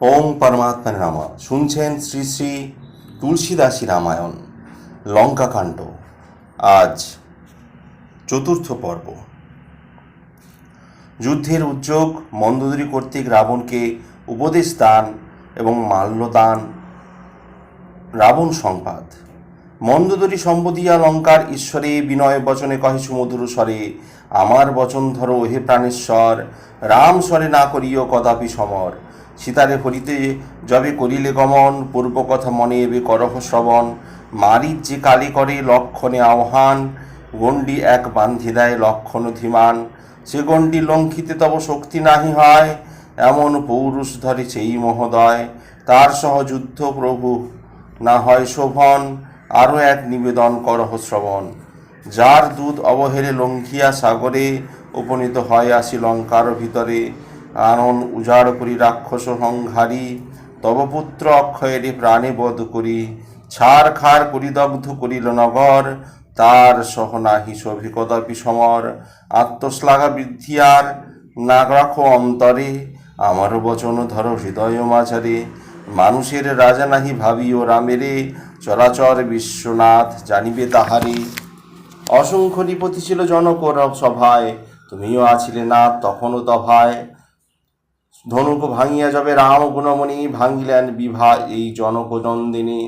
ওম পরমাত্মার নাম। শুনছেন শ্রী শ্রী তুলসীদাসী রামায়ণ, লঙ্কাকাণ্ড। আজ চতুর্থ পর্ব। যুদ্ধের উদ্যোগ মন্দোদরি কর্তৃক রাবণকে উপদেশ দান এবং মাল্যদান রাবণ সংবাদ। মন্দোদরি সম্বদিয়া লঙ্কার ঈশ্বরে বিনয় বচনে কহে সুমধুর স্বরে, আমার বচন ধরো হে প্রাণেশ্বর, রাম স্বরে না করিও কদাপি সমর। সীতারে হরিতে যবে করিলে গমন পূর্ব কথা মনে এবে করহ শ্রবণ। মারির যে কালী করে লক্ষণে আহ্বান, গণ্ডি এক বান্ধি দেয় লক্ষণ ধীমান। সে গণ্ডি লঙ্ঘিতে তব শক্তি নাহি হয়, এমন পৌরুষ ধরে সেই মহোদয়। তার সহ যুদ্ধ প্রভু না হয় শোভন, আরও এক নিবেদন করহ শ্রবণ। যার দুধ অবহেলে লঙ্ঘিয়া সাগরে উপনীত হয় আসি লঙ্কার ভিতরে। আনন উজাড় করি রাক্ষস সংহারি, তব পুত্র অক্ষয়েরে প্রাণে বধ করি, ছাড় খার করি, দগ্ধ করিল নগর, তার সহ নাহি শোভে কদাপি সমর। আত্মশ্লাঘা বৃদ্ধি আর না অন্তরে, আমার বচন ধরো হৃদয় মাঝারে। মানুষের রাজা নাহি ভাবিও রামেরে, চরাচর বিশ্বনাথ জানিবে তাহারে। অসংখ্য নিপতি ছিল জনকর সভায়, তুমিও আছিলে না তখনও তভায় ধনুক ভাঙিয়া যাবে রাম গুণমণি, ভাঙিলেন বিভা এই জনক নন্দিনী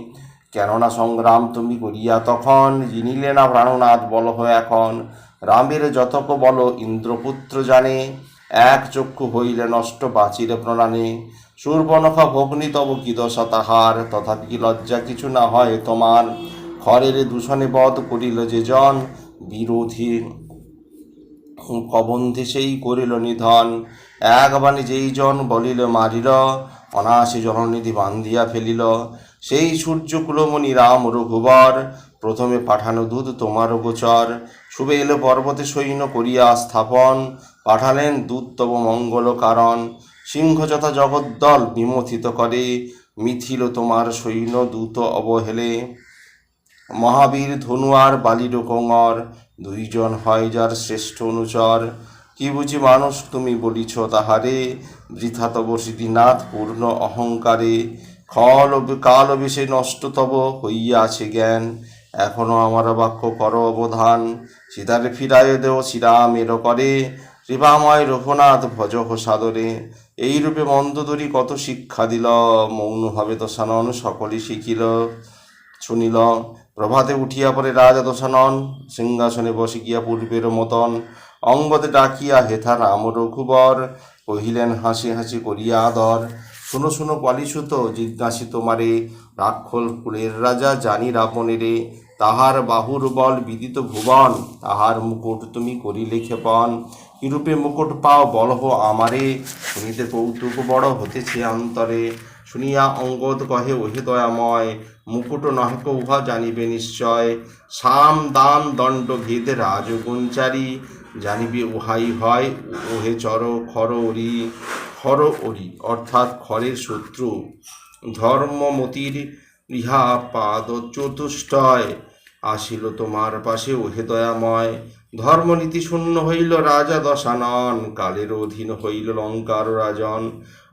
কেননা সংগ্রাম তুমি করিয়া তখন জিনিলে না প্রাণনাথ বল এখন। রামের যতক বল ইন্দ্রপুত্র জানে, এক চক্ষু হইলে নষ্ট বাঁচিলে প্রণানে। সূর্বনখা ভগ্নি তব কি দশা তাহার, তথাপি কি লজ্জা কিছু না হয় তোমার। খরের দূষণে বধ করিল যে জন বিরোধী কবন্ধে সেই করিল নিধন। এক বাণী যেই জন বলিল, মারিল অনাসে জননিধি বান্ধিয়া ফেলিল। সেই সূর্য কুলমণি রাম রঘুবর, প্রথমে পাঠানো দুধ তোমার গোচর। শুভে এলো পর্বতে সৈন্য করিয়া স্থাপন। পাঠালেন দূত তব মঙ্গল কারণ। সিংহ যথা জগদ্দল বিমথিত করে, মিথিল তোমার সৈন্য দূত অবহেলে। মহাবীর ধনুয়ার বালির কোঙর, দুইজন হয় যার শ্রেষ্ঠ অনুচর। কি বুঝি মানুষ তুমি বলিছ তাহারে? বৃথা তব সিদ্ধিনাথ, পূর্ণ অহংকারে। খল কাল বেশে নষ্ট তব হইয়াছে জ্ঞান। এখনও আমার বাক্য কর অবধান। সীতারে ফিরায় দেও শ্রীরামের করে। কৃপাময় রঘুনাথ ভজ সাদরে। এই রূপে মন্দদরি কত শিক্ষা দিল। মৌনভাবে দশানন সকলই শিখিল। শুনিল প্রভাতে উঠিয়া পরে রাজা দশানন, সিংহাসনে বসে গিয়া পূর্বের মতন অঙ্গদে ডাকিয়া, হেথা রাম রঘুবর, কহিলেন, হাসি হাসি করিয়া আদর। শুনো শুনো কলিসুত জিজ্ঞাসি তোমারে, রাক্ষল কুলের রাজা জানি রাবণেরে তাহার বাহুর বল বিদিত ভুবন, তাহার মুকুট তুমি করিলে ক্ষেপণ কিরূপে মুকুট পাও, বলহ আমারে শুনিতে কৌতুক বড় হতেছে অন্তরে। শুনিয়া অঙ্গদ কহে, ওহে দয়াময়, মুকুট নহেক উহা জানিবে নিশ্চয়। সাম দান দণ্ড ভেদে রাজগুঞ্চারি, জানিবে উহাই হয় ওহে চর খর ওরি খর ওরি, অর্থাৎ খরের শত্রু। ধর্মমতির ইহা পাদ চতুষ্টয়, আসিল তোমার পাশে ওহে দয়াময়। ধর্মনীতি শূন্য হইল রাজা দশানন, কালের অধীন হইল লঙ্কার রাজন।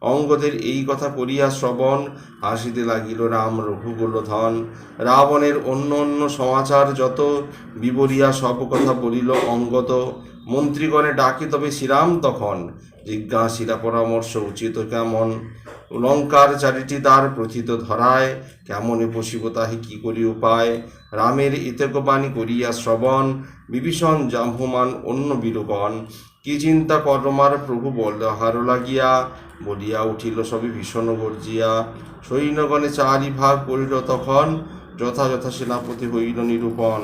অঙ্গদের এই কথা করিয়া শ্রবণ, হাসিতে লাগিল রাম রঘুকুলধন রাবণের অন্য অন্য সমাচার যত বিবরিয়া সব কথা বলিল অঙ্গত। মন্ত্রীগণে ডাকে তবে শ্রীরাম তখন জিজ্ঞাসিরা পরামর্শ উচিত কেমন? লঙ্কার চারিটি দ্বার প্রথিত ধরায়, কেমনে পশিব তাহে, কি করি উপায়? রামের ইতকবাণী করিয়া শ্রবণ, বিভীষণ জাম্ভমান অন্য বীরগণ। কি চিন্তা করমার প্রভু বলহার লাগিয়া বলিয়া উঠিল সবে ভীষণ গর্জিয়া। সৈন্যগণে চারি ভাগ করিল তখন যথাযথ সেনাপতি হইল নিরূপণ।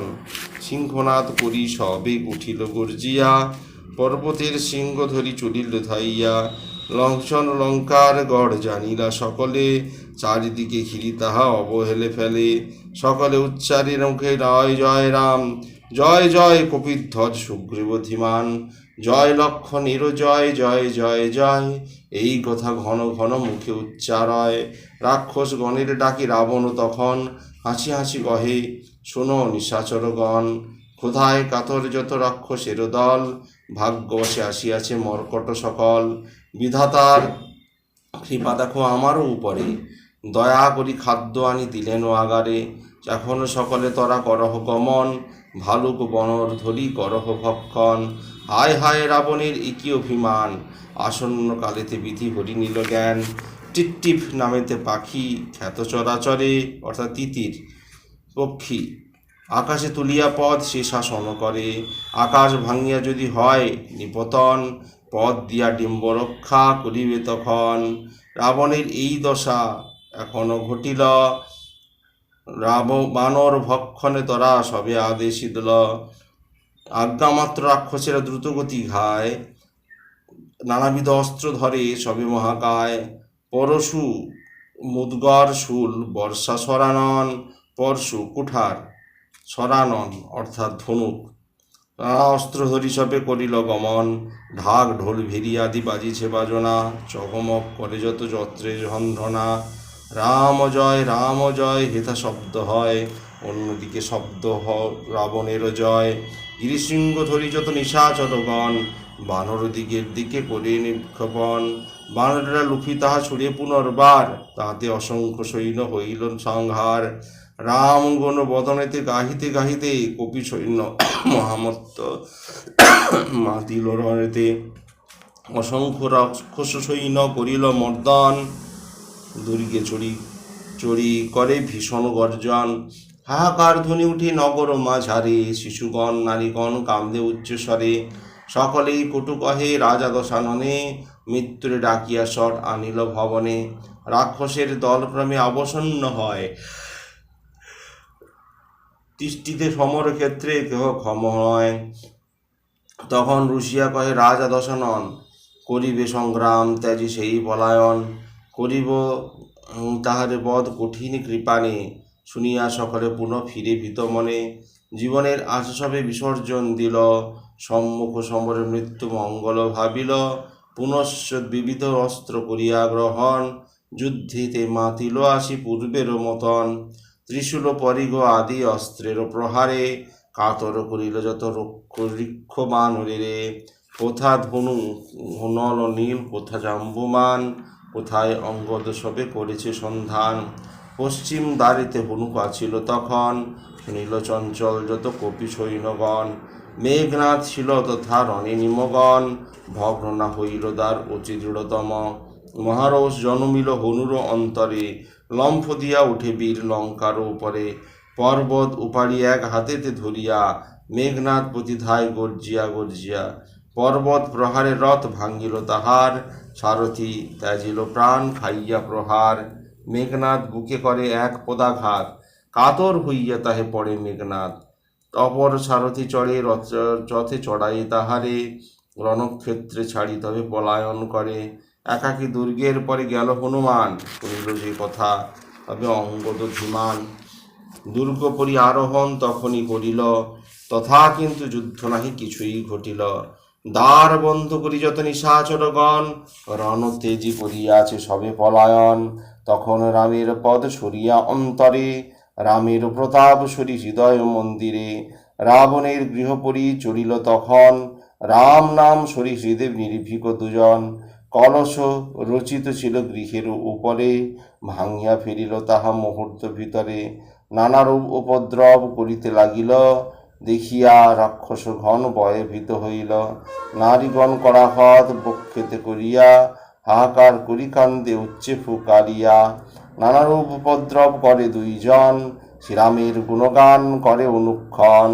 সিংহনাথ করি সবে উঠিল গর্জিয়া, পর্বতের সিংহ ধরি চলিল ধাইয়া। লঙ্ঘন লঙ্কার গড় জানিলা সকলে, চারিদিকে ঘিরি তাহা অবহেলে ফেলে। সকলে উচ্চারি মুখে, জয় জয়, রাম। জয় জয় কপিধ্বজ সুগ্রীব ধীমান জয় লক্ষণের জয় জয় জয় জয়। এই কথা ঘন ঘন মুখে উচ্চারয় রাক্ষস গণের ডাকি রাবণ তখন। হাসি হাসি কহে, শোনো নিশাচরগণ, ক্ষুধায় কাতর যত রাক্ষসের দল, ভাগ্যবশে আসিয়াছে মর্কট সকল। বিধাতার কৃপা দেখো আমারও উপরে। দয়া করি খাদ্য আনি দিলেন আগারে। এখন সকলে তরা করহ গমন, ভালুক বনর ধরি করহ ভক্ষণ। হায় হায় রাবণের একই অভিমান, আসন্ন কালেতে বিধি হরি নিল জ্ঞান। টিপটিপ নামেতে পাখি খ্যাত চরাচরে, অর্থাৎ তিতির পক্ষী। আকাশে তুলিয়া পদ সে শাসন করে, আকাশ ভাঙিয়া যদি হয় নিপতন, পদ দিয়া ডিম্ব রক্ষা করিবে তখন। রাবণের এই দশা এখনও ঘটিল বানর ভক্ষণে তরা সবে আদেশি দিল আজ্ঞামাত্র রাক্ষসেরা দ্রুতগতি ঘায়। নানাবিধ অস্ত্র ধরে সবে মহাকায়। পরশু মুদগর শুল, বর্ষা সরানন, পরশু কুঠার সরানন, অর্থাৎ ধনুক। নানা অস্ত্র ধরি সবে করিল গমন। ঢাক ঢোল ভেরি আদি বাজিছে বাজনা। চকমক করে যত যত্রে ঝন্ঝনা রাম জয় রাম জয় হেথা শব্দ হয়। অন্যদিকে শব্দ হ রাবণেরও জয়। গিরিশৃঙ্গ ধরি যত নিশাচরগণ বানর দিকের দিকে করে নিক্ষেপণ। বানরেরা লুফি তাহা ছুড়ে পুনর্বার, তাহাতে অসংখ্য সৈন্য হইল সংহার। রাম গণ বদনেতে গাহিতে গাহিতে কপি সৈন্য মহামত্ত মাতিল রণেতে অসংখ্য রাক্ষস সৈন্য করিল মর্দন। দুর্গে চড়ি চড়ি করে ভীষণ গর্জন। হাহাকার ধ্বনি উঠে নগর মাঝারে, শিশুগণ, নারীগণ কান্দে উচ্চস্বরে সকলেই কটু কহে, রাজা দশাননে মৃত্যুরে ডাকিয়া শট আনিল ভবনে। রাক্ষসের দলক্রমে অবসন্ন হয়। তিষ্টিতে সমর ক্ষেত্রে কেহ ক্ষম হয়। তখন রুশিয়া কহে, রাজা দশানন, করিবে সংগ্রাম, ত্যাজি সেই পলায়ন। করিব তাহারে বধ কঠিন কৃপানে। শুনিয়া সকলে পুনঃ ফিরে ভীত মনে। জীবনের আশা সবে বিসর্জন দিল, সম্মুখ সমরে মৃত্যু মঙ্গল ভাবিল। পুনশ্চ বিবিধ অস্ত্র করিয়া গ্রহণ, যুদ্ধিতে মাতিল আসি পূর্বের মতন। ত্রিশূল পরিগ আদি অস্ত্রের প্রহারে, কাতর করিল যত রক্ষ ঋক্ষ কোথা ধনু নল নীল কোথা জাম্বুমান। কোথায় অঙ্গদ সবে করেছে সন্ধান? পশ্চিম দ্বারিতে হনুক ছিল তখন শুনিল চঞ্চল যত কপি সৈন্যগণ মেঘনাথ ছিল তথা রণে নিমগণ ভগ্ন না হইল দ্বার অচি দৃঢ়তম। মহারস জনমিল হনুর অন্তরে, লম্ফ দিয়া উঠে বীর লঙ্কার উপরে। পর্বত উপাড়ি এক হাতেতে ধরিয়া মেঘনাথ প্রতিধায় গর্জিয়া গর্জিয়া। পর্বত প্রহারে রথ ভাঙ্গিল তাহার সারথি ত্যাজিল, প্রাণ খাইয়া প্রহার। মেঘনাথ বুকে করে এক পদাঘাত, কাতর হইয়া তাহে পড়ে মেঘনাথ অপর সারথি চড়ে, রথ চড়াই তাহারে, রণক্ষেত্রে ছাড়ি তবে পলায়ন করে। একাকী দুর্গের পরে গেল হনুমান শুনিল যে কথা, তবে অঙ্গদ ধীমান। দুর্গ পরি আরোহণ তখনই করিল, তথা কিন্তু যুদ্ধ নাহি কিছুই ঘটিল। দ্বার বন্ধ করি যত নিশাচরগণ। রণ তেজি করিয়াছে সবে পলায়ন। তখন রামের পদ সরিয়া অন্তরে, রামের প্রতাপ সরি হৃদয় মন্দিরে। রাবণের গৃহপরি চলিল তখন, রাম নাম সরি হৃদেব নির্ভীক দুজন। কলস রচিত ছিল গৃহের উপরে, ভাঙিয়া ফিরিল তাহা মুহূর্ত ভিতরে। নানারূপ উপদ্রব করিতে লাগিল। দেখিয়া রাক্ষস ঘন ভয়ে ভীত হইল। নারীগণ করাহত বক্ষেতে করিয়া, হাহাকার করি কান্দে উচ্চে ফুকারিয়া নানারূপ উপদ্রব করে দুইজন, শ্রীরামের গুণগান করে অনুক্ষণ।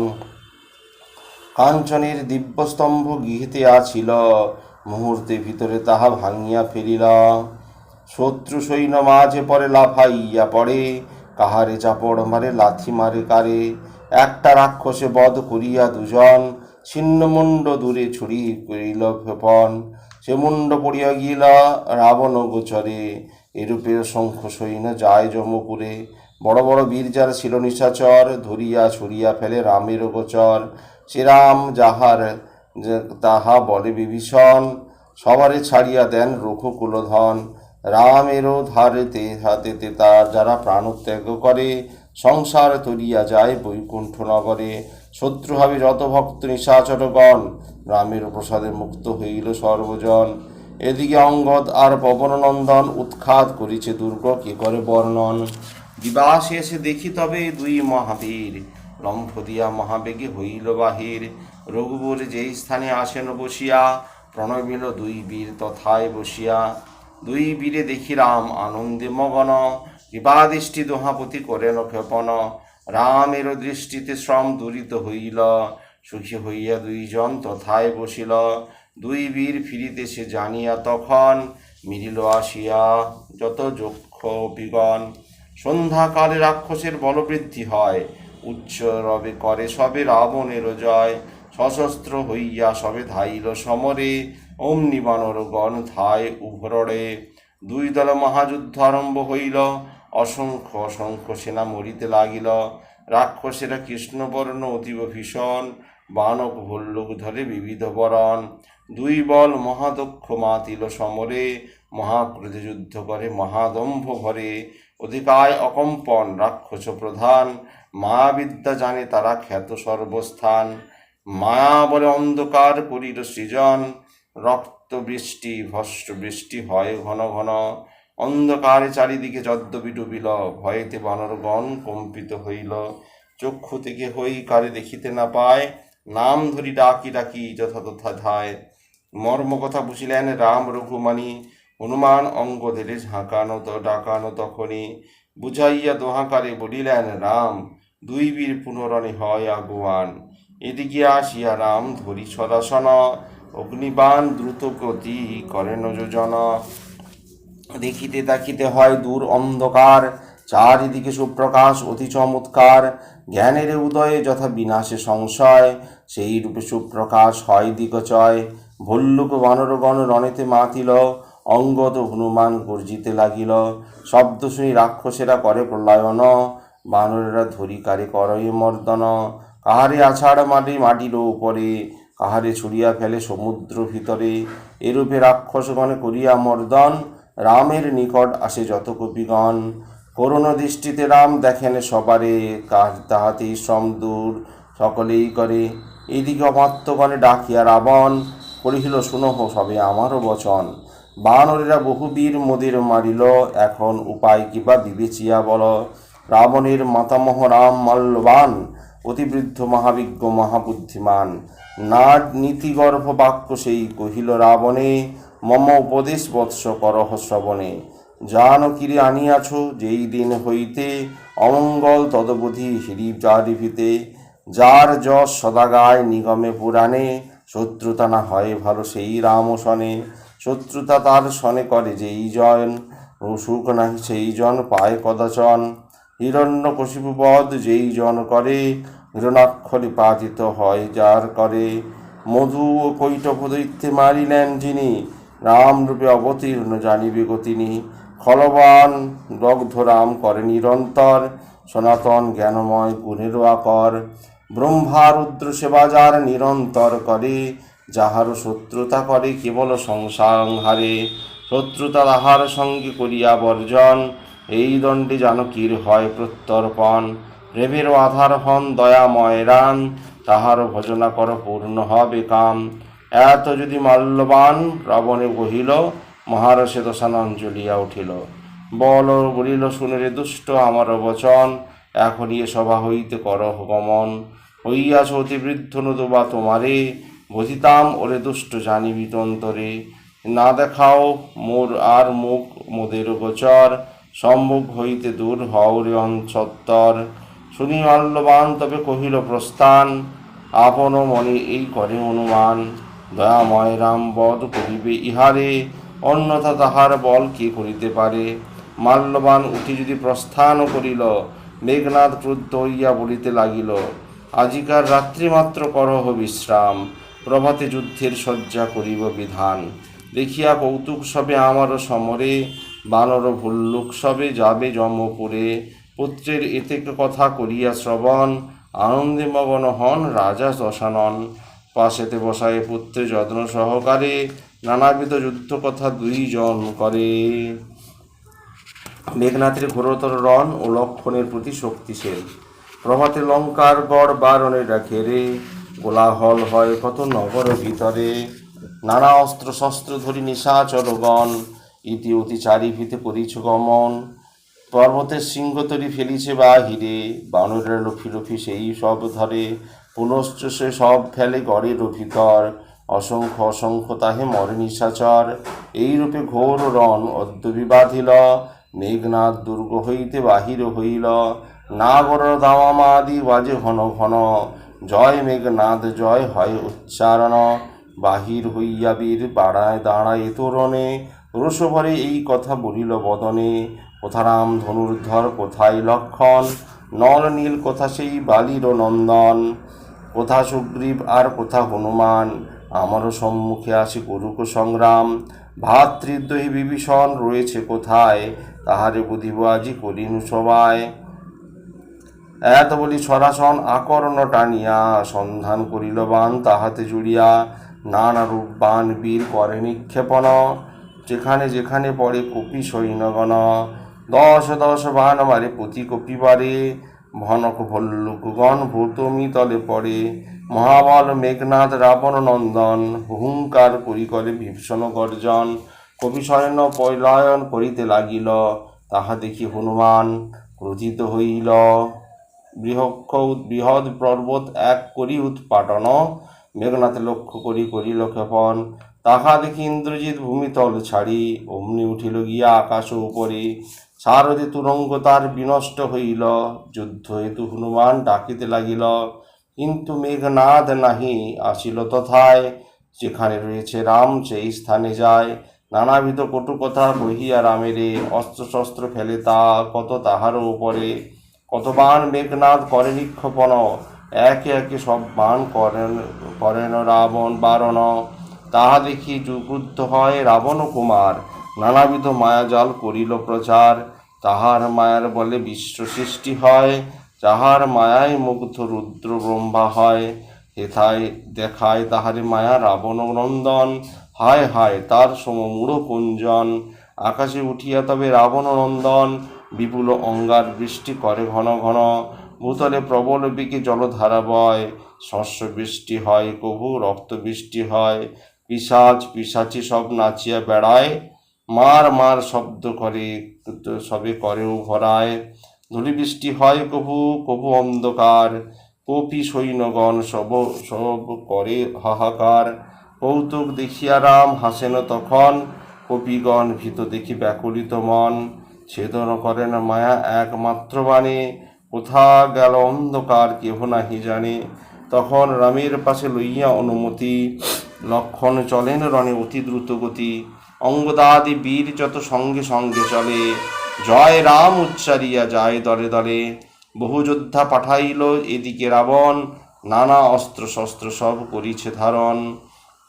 কাঞ্চনের দিব্যস্তম্ভ গৃহীতে আছিল, মুহূর্তে ভিতরে তাহা ভাঙিয়া ফেলিল। শত্রু সৈন্য মাঝে পরে লাফাইয়া পড়ে, কাহারে চাপড় মারে, লাথি মারে, কারে একটা রাক্ষসে বধ করিয়া দুজন ছিন্নমুণ্ড দূরে ছুরি করিল ক্ষেপণ। সে মুণ্ড পড়িয়া গিল রাবণ গোচরে। এরূপে শঙ্খ সৈন্য যায় যমপুরে। বড় বড় বীর যার ছিল নিশাচর ধরিয়া ছড়িয়া ফেলে রামের গোচর। শ্রীরাম যাহার তাহা বলে বিভীষণ, সবারে ছাড়িয়া দেন রঘুকুলধন রামেরও ধারেতে হাতেতে তার যারা প্রাণত্যাগ করে সংসার তরিয়া যায় বৈকুণ্ঠ নগরে শত্রুভাবে যত ভক্ত নিশাচরগণ, রামের প্রসাদে মুক্ত হইল সর্বজন। এদিকে অঙ্গদ আর পবননন্দন উৎখাত করিছে দুর্গ, কি করে বর্ণন? দিবাসে এসে দেখি তবে দুই মহাবীর। লম্ফ দিয়া মহাবেগে হইল বাহির। রঘুবর যেই স্থানে আসেন বসিয়া প্রণবিল দুই বীর তথায় বসিয়া। দুই বীরে দেখি রাম আনন্দে মগন। কৃপাদৃষ্টি দোহাপতি করেন ক্ষেপণ। রামের দৃষ্টিতে শ্রম দূরিত হইল, সুখী হইয়া দুইজন তথায় বসিল। দুই বীর ফিরিতে সে জানিয়া তখন মিলিল আসিয়া, যত যক্ষ বিগণ, সন্ধ্যাকালে রাক্ষসের বলবৃদ্ধি হয়, উচ্চ রবে করে সবে রাবণের জয়। সশস্ত্র হইয়া সবে ধাইল সমরে, অমনি বানর গণ ধায় উভরড়ে দুই দল মহাযুদ্ধ আরম্ভ হইল অসংখ্য অসংখ্য সেনা মরিতে লাগিল। রাক্ষসেরা কৃষ্ণবর্ণ অতীব ভীষণ, বানক ভল্লুক ধরে বিবিধ বরণ। দুই বল মহাদক্ষ মাতিল সমরে, মহাক্রোধে যুদ্ধ করে মহাদম্ভ ভরে। অধিকায় অকম্পন, রাক্ষস প্রধান মায়াবিদ্যা জানে তারা খ্যাত সর্বস্থান। মায়া বলে অন্ধকার করিল সৃজন, রক্ত বৃষ্টি, ভস্ম বৃষ্টি হয় ঘন ঘন। অন্ধকারে চারিদিকে যদ্যপি ডুবিল ভয়েতে বানরগণ কম্পিত হইল। চক্ষু থেকে হই কারে দেখিতে না পায়, নাম ধরি ডাকি ডাকি যথা তথা ধায়। মর্ম কথা বুঝিলেন রাম রঘুমানি হনুমান অঙ্গদের ঝাঁকানো তো, ডাকানো তখনই বুঝাইয়া দোহাকারে বলিলেন, রাম, দুই বীর পুনরণে হয় আগুয়ান। এদিকে আসিয়া রাম ধরি সদাসন, অগ্নিবাণ দ্রুত গতি করেন যোজন। দেখিতে দেখিতে হয় দূর অন্ধকার, চারিদিকে সুপ্রকাশ, অতি চমৎকার। জ্ঞানের উদয়ে যথা বিনাশে সংশয় সেই রূপে সুপ্রকাশ হয় দিগচয় ভল্লুক বানরগণ রণেতে মাতিল, অঙ্গদ হনুমান গর্জিতে লাগিল। শব্দ শুনি রাক্ষসেরা করে প্রলয়ন, বানরেরা ধরি কারে করয় মর্দন। কাহারে আছাড় মাটি মাটির উপরে, কাহারে ছুড়িয়া ফেলে সমুদ্র ভিতরে, এরূপে রাক্ষসগণে করিয়া মর্দন। রামের নিকট আসে যত কপিগণ করুণ দৃষ্টিতে রাম দেখেন সবারে, কাজ তাহাতেই শ্রম দূর সকলেই করে। এইদিকে অমাত্যগণে ডাকিয়া রাবণ করিল শুনহ সবে আমারও বচন। বানরেরা বহুবীর মোদের মারিল, এখন উপায় কিবা বিবেচিয়া বল। রাবণের মাতামহ রাম মল্লবান, অতিবৃদ্ধ মহাবিজ্ঞ মহাবুদ্ধিমান। নাট নীতিগর্ভ বাক্য সেই কহিল রাবণে মম উপদেশ বৎস করহ শ্রবণে। জান কিরে আনিয়াছ যেই দিন হইতে অমঙ্গল তদবধি হিরি চারিভিতে যার যশ সদাগায় নিগমে পুরাণে, শত্রুতা না হয় ভালো সেই রাম শনে, শত্রুতা তার শনে করে যেই জন সুখ নাহি সেই জন পায় কদাচন। হিরণ্য বধ যেই জন করে, হিরণাক্ষরে পাতিত হয় যার করে। মধু ও কৈটভ দৈত্যে মারিলেন যিনি রামরূপে অবতীর্ণ জানিবে গো তিনি খলবান দগ্ধ রাম করে নিরন্তর, সনাতন জ্ঞানময় গুণেরও আকর। ব্রহ্মা রুদ্র সেবা যার নিরন্তর করে যাহার শত্রুতা করে কেবল সংসারহারে শত্রুতা তাহার সঙ্গে করিয়া বর্জন, এই দণ্ডে জানকীর হয় প্রত্যর্পণ। প্রেমেরও আধার হন দয়াময় রান তাহার ভজনা কর পূর্ণ হবে কাম। এত যদি মাল্যবান রাবণে কহিল মহারসে দশানন জ্বলিয়া উঠিল। বল বলিল, শুনে রে দুষ্ট, আমার বচন এখন এ সভা হইতে করহ গমন। হইয়াছ অতিবৃদ্ধ নতুবা তোমারে। বুঝিতাম ওরে দুষ্ট, জানিবি তন্তরে। না দেখাও মোর আর মুখ মোদের গোচর। সম্মুখ হইতে দূর হও রে অঞ্চত্তর শুনি মাল্যবান, তবে কহিল প্রস্থান। আপন মনে এই করে অনুমান। দয়াময় রাম বধ করিবে ইহারে, অন্যথা তাহার বল কে করিতে পারে? মাল্যবান উঠি যদি প্রস্থান করিল মেঘনাথ ক্রুদ্ধ হইয়া বলিতে লাগিল, আজিকার রাত্রিমাত্র করহ বিশ্রাম, প্রভাতে যুদ্ধের শয্যা করিব বিধান। দেখিয়া কৌতুক সবে আমারও সমরে, বানর ভুল্লুক সবে যাবে যমপুরে পুত্রের এতে কথা করিয়া শ্রবণ, আনন্দে মগন হন রাজা দশানন পাশেতে বসায় পুত্রে যত্ন সহকারে, নানাবিধ যুদ্ধ কথা দুইজন করে। মেঘনাথের ঘোরতর রণ ও লক্ষণের প্রতি শক্তিশীল। প্রভাতে লঙ্কার গড় বারণেরা ঘেরে গোলাহল হয় কত নগর ভিতরে। নানা অস্ত্র শস্ত্র ধরি নিশা নিশাচরগণ ইতি অতি চারিভিতে করিছ গমন। পর্বতের সিংহতরি ফেলিছে বাহিরে, বানরের লফি লফি সেই সব ধরে। পুনশ্চ সে সব ফেলে গড়ের ভিতর অসংখ্য অসংখ্য তাহে মরে নিশাচর। এইরূপে ঘোর রণ অদ্য বিবাধিল মেঘনাথ দুর্গ হইতে বাহির হইল। নাগর দামাদি বাজে ঘন ঘন। জয় মেঘনাথ জয় হয় উচ্চারণ। বাহির হইয়া বীর বাড়ায় দাঁড়ায় তোরণে। রোষভরে এই কথা বলিল বদনে। কোথা রাম ধনুর্ধর, কোথায় লক্ষণ? নল নীল কোথা সেই বালির নন্দন? কোথা সুগ্রীব আর কোথা হনুমান? আমারও সম্মুখে আসে করুক সংগ্রাম। ভাতৃদ্বয়ী বিভীষণ রয়েছে কোথায়? তাহারে বুধিব আজি করিনু সবাই। এত বলি সরাসন আকর্ণ টানিয়া, সন্ধান করিল বান তাহাতে জুড়িয়া। নানা রূপ বান বীর করে নিক্ষেপণ, যেখানে যেখানে পড়ে কপি সৈন্যগণ। দশ দশ বান মারে প্রতি কপি বারে। ভনক ভল্লুকগণ ভূতমি তলে পড়ে। মহাবল মেঘনাথ রাবণ নন্দন হুঙ্কার করি করে ভীষণ গর্জন। সৈন্য পৈলায়ন করিতে লাগিল, তাহা দেখি হনুমান ক্রোধিত হইল। বৃহক্ষ বৃহৎ পর্বত এক করি উৎপাটন, মেঘনাথ লক্ষ্য করি করিল ক্ষেপণ। তাহা দেখি ইন্দ্রজিৎ ভূমিতল ছাড়ি, অমনি উঠিল গিয়া আকাশ উপরে। সারথি তুরঙ্গ তার বিনষ্ট হইল, যুদ্ধ হেতু হনুমান ডাকিতে লাগিল। কিন্তু মেঘনাদ নাহি আসিল তথায়, যেখানে রয়েছে রাম সেই স্থানে যায়। নানাবিধ কটু কথা বহিয়া রামেরে অস্ত্র শস্ত্র ফেলে তা কত তাহারও উপরে। কত বাণ মেঘনাদ করে নিক্ষেপণ, একে একে সব বাণ করেন করেন রাবণ বারণ। তাহা দেখি যুক্রুদ্ধ হয় রাবণ কুমার। নানাবিধ মায়াজাল করিল প্রচার। তাহার মায়ার বলে বিশ্ব সৃষ্টি হয়, যাহার মায়ায় মুগ্ধ রুদ্র ব্রহ্মা হয়। হেথায় দেখায় তাহারে মায়া রাবণ নন্দন। হায় হায়, তার সমমূঢ় কুঞ্জন। আকাশে উঠিয়া তবে রাবণ নন্দন। বিপুল অঙ্গার বৃষ্টি করে ঘন ঘন। ভূতলে প্রবল বিকে জলধারা বয়। শস্য বৃষ্টি হয়, কভু রক্ত বৃষ্টি হয়। পিসাচ, পিসাচি সব নাচিয়া বেড়ায়, মার মার শব্দ করে, সবে করেও ভরায়। ধূলি বৃষ্টি হয় কভু কভু অন্ধকার, কপি সৈন্যগণ সব সব করে হাহাকার। কৌতুক দেখিয়া রাম হাসেন তখন, কপিগণ ভীত দেখি ব্যাকুলিত মন। ছেদন করেন মায়া একমাত্র বাণে, কোথা গেল অন্ধকার কেহ নাহি জানে। তখন রামের পাশে লইয়া অনুমতি লক্ষণ চলেন রণে অতি দ্রুত গতি। অঙ্গদাদি বীর যত সঙ্গে সঙ্গে চলে। জয় রাম উচ্চারিয়া যায় দলে দলে। বহু যোদ্ধা পাঠাইল এদিকে রাবণ। নানা অস্ত্র শস্ত্র সব করিছে ধারণ।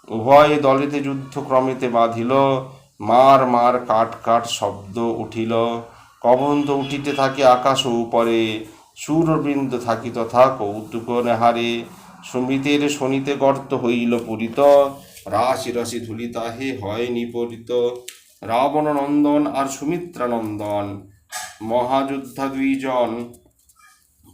উভয় দলেতে যুদ্ধ ক্রমেতে বাঁধিল। মার মার কাট কাট শব্দ উঠিল। কবন্ত উঠিতে থাকে আকাশ উপরে। সুরবৃন্দ থাকি তথা কৌতুক নেহারে সুমিতের শনিতে গর্ত হইল পূরিত। রাশি রাশি ধুলি তাহে হয় নিপরিত। রাবণ নন্দন আর সুমিত্রা নন্দন মহাযোদ্ধা দুইজন।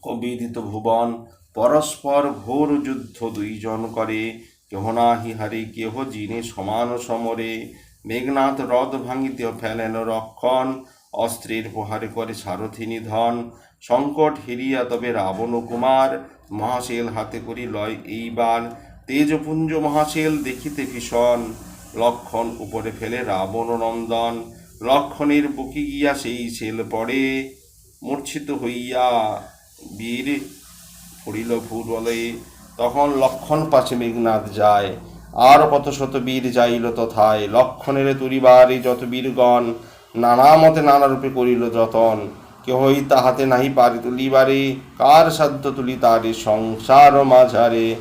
কবিদিত ভুবন। পরস্পর ঘোর যুদ্ধ দুইজন করে। কেহ নাহি হারে, কেহ জিনে সমান সমরে। মেঘনাথ হ্রদ ভাঙিতে ফেলেন রক্ষণ। অস্ত্রের প্রহারে করে সারথি নিধন। সংকট হেরিয়া তবে রাবণ কুমার। মহাশেল হাতে করি লয় এইবার তেজপুঞ্জ মহাশেল দেখিতে ভীষণ। লক্ষণ উপরে ফেলে রাবণ নন্দন। লক্ষণের বুকি গিয়া সেই শেল পড়ে। মূর্ছিত হইয়া বীর পড়িল ভূবলে তখন লক্ষণ পাশে মেঘনাথ যায়। আর কত শত বীর যাইল তথায়। লক্ষণের তুরিবারে যত বীরগণ, নানা মতে নানা রূপে করিল যতন। কেহই তাহাতে নাহি পারে তুলিবারে, কার সাধ্য তুলি তারে সংসার মাঝারে?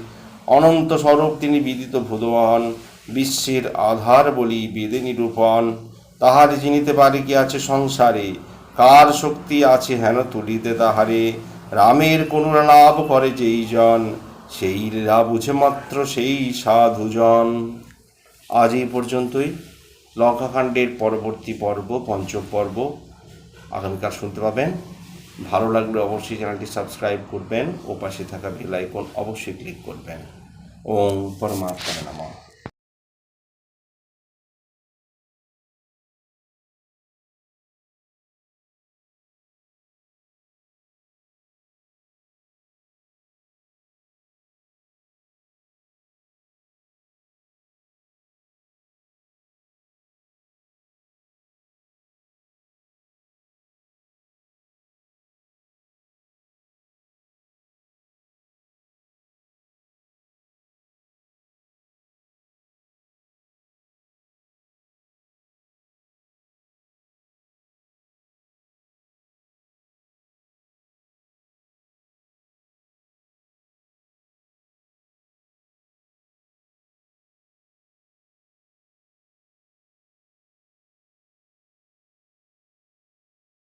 অনন্ত স্বরূপ তিনি বিদিত ভুদন বিশ্বের আধার বলি বেদে নিরূপণ। তাহার চিনিতে পারে কি আছে সংসারে? কার শক্তি আছে হেন তুলিতে তাহারে? রামের করুণা লাভ করে যেই জন? সেই লীলা বুঝে মাত্র সেই সাধুজন। আজ এই পর্যন্তই। লঙ্কাকাণ্ডের পরবর্তী পর্ব, পঞ্চম পর্ব। আগামীকাল শুনতে পাবেন। ভালো লাগলে অবশ্যই চ্যানেলটি সাবস্ক্রাইব করবেন ও পাশে থাকা বেল আইকন অবশ্যই ক্লিক করবেন। ওম পরমাত্মা নমঃ।